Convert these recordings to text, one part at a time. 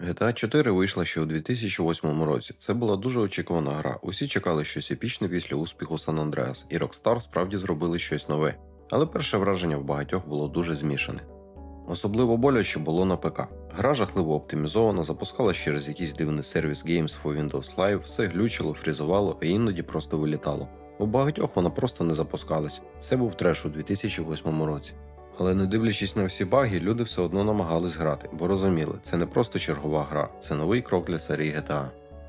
GTA 4 вийшла ще у 2008 році. Це була дуже очікувана гра. Усі чекали щось епічне після успіху San Andreas, і Rockstar справді зробили щось нове. Але перше враження в багатьох було дуже змішане. Особливо боляче було на ПК. Гра жахливо оптимізована, запускалась через якийсь дивний сервіс Games for Windows Live, все глючило, фрізувало, а іноді просто вилітало. У багатьох вона просто не запускалась. Це був треш у 2008 році. Але не дивлячись на всі баги, люди все одно намагались грати, бо розуміли, це не просто чергова гра, це новий крок для серії GTA.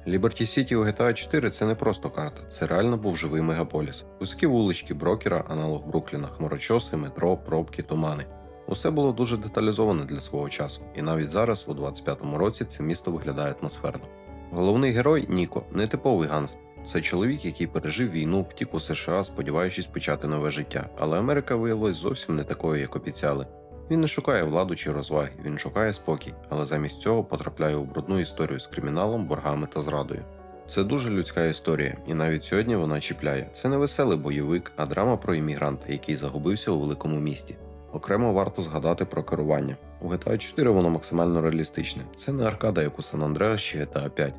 Liberty City у GTA 4 це не просто карта, це реально був живий мегаполіс. Вузькі вулички, брокера, аналог Брукліна, хмарочоси, метро, пробки, тумани. Усе було дуже деталізоване для свого часу, і навіть зараз, у 25-му році, це місто виглядає атмосферно. Головний герой Ніко не типовий ганст. Це чоловік, який пережив війну, втік у США, сподіваючись почати нове життя. Але Америка виявилась зовсім не такою, як обіцяли. Він не шукає владу чи розваги, він шукає спокій, але замість цього потрапляє у брудну історію з криміналом, боргами та зрадою. Це дуже людська історія, і навіть сьогодні вона чіпляє. Це не веселий бойовик, а драма про іммігранта, який загубився у великому місті. Окремо варто згадати про керування. У GTA 4 воно максимально реалістичне. Це не аркада, як у San Andreas чи GTA 5.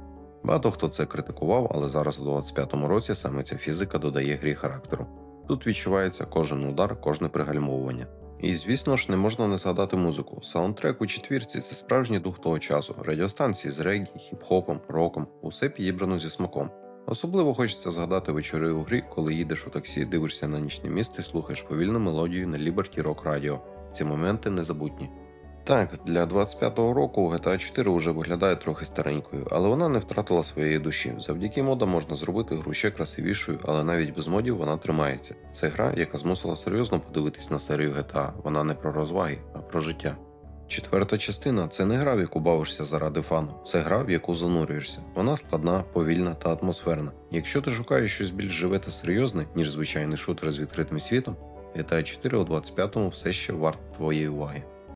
Багато хто це критикував, але зараз у 25-му році саме ця фізика додає грі характеру. Тут відчувається кожен удар, кожне пригальмовування. І звісно ж, не можна не згадати музику. Саундтрек у четвірці це справжній дух того часу. Радіостанції з регі, хіп-хопом, роком, усе підібрано зі смаком. Особливо хочеться згадати вечори у грі, коли їдеш у таксі, дивишся на нічне місто і слухаєш повільну мелодію на Liberty Rock Radio. Ці моменти незабутні. Так, для 25-го року GTA 4 вже виглядає трохи старенькою, але вона не втратила своєї душі. Завдяки модам можна зробити гру ще красивішою, але навіть без модів вона тримається. Це гра, яка змусила серйозно подивитись на серію GTA. Вона не про розваги, а про життя. Четверта частина це не гра, в яку бавишся заради фану, це гра, в яку занурюєшся. Вона складна, повільна та атмосферна. Якщо ти шукаєш щось більш живе та серйозне, ніж звичайний шутер з відкритим світом, GTA 4 у 25-му все ще варт твоєї уваги.